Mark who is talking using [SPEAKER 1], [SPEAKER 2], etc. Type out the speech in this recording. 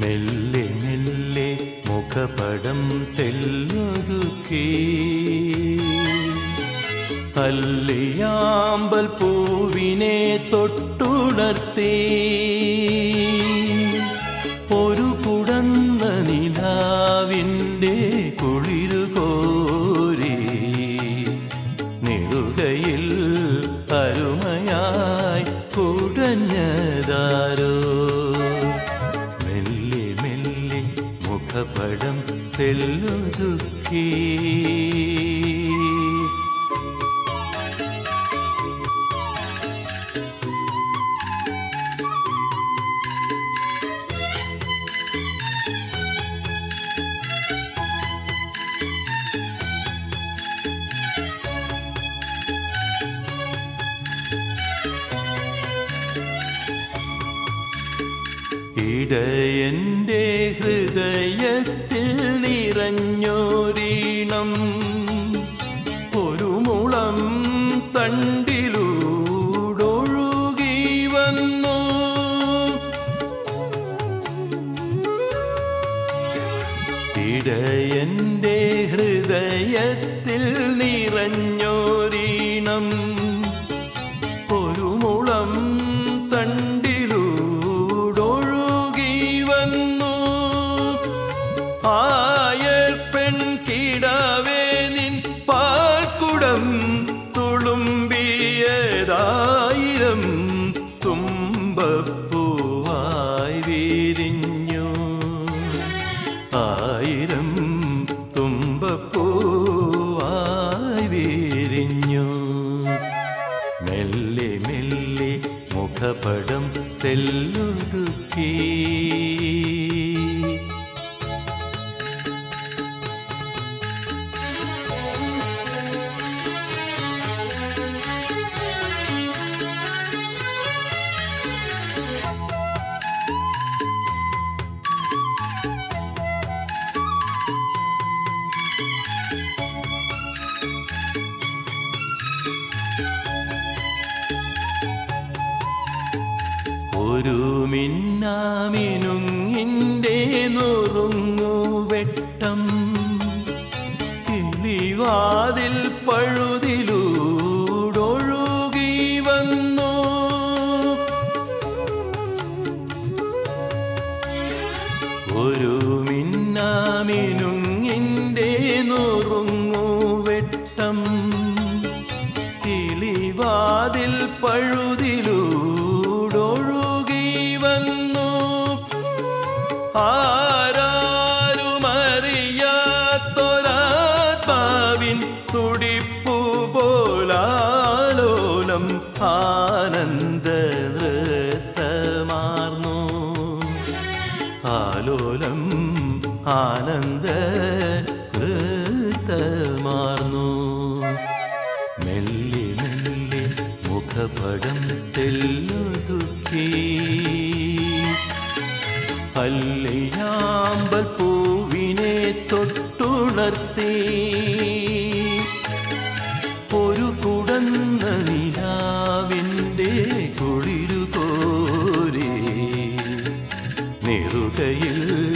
[SPEAKER 1] മെല്ലെ മെല്ലെ മുഖപടം തെല്ലൊതുക്കി. തല്ലിയാമ്പൽ പൂവിനെ തൊട്ടുണർത്തി. മുഖപടം തെല്ലൊതുക്കി ഇടയന്റെ ഹൃദയത്തിൽ നിറഞ്ഞോരീണം. ഒരു മുളം തണ്ടിലൂടൊഴുകി വന്നു. ഇടയന്റെ ഹൃദയത്തിൽ നിറഞ്ഞോരീണം ആയിരം തുമ്പപ്പൂവായി വിരിഞ്ഞു. മെല്ലെ മെല്ലെ മുഖപടം തെല്ലുതുക്കി. ഒരു മിന്നാമിനുങ്ങിന്റെ നുറുങ്ങു വെട്ടം. കിളിവാതിൽ പഴുതിലൂടൊഴുകി വന്നു. ഒരു മിന്നാമിനുങ്ങിന്റെ ആരാരുമറിയാത്തൊരാത്മാവിൻ തുടിപ്പു പോലാലോലം ആനന്ദ നൃത്തമാർന്നു ആലോലം ആനന്ദ നൃത്തമാർന്നു മെല്ലെ മെല്ലെ മുഖപടം തെല്ലൊതുക്കി. അല്ലയാമ്പൽ പൂവിനെ തൊട്ടുണർത്തി. ഒരു കുടന്ന നിലാവിന്റെ കുളിരുകോരേ. നെറുകയിൽ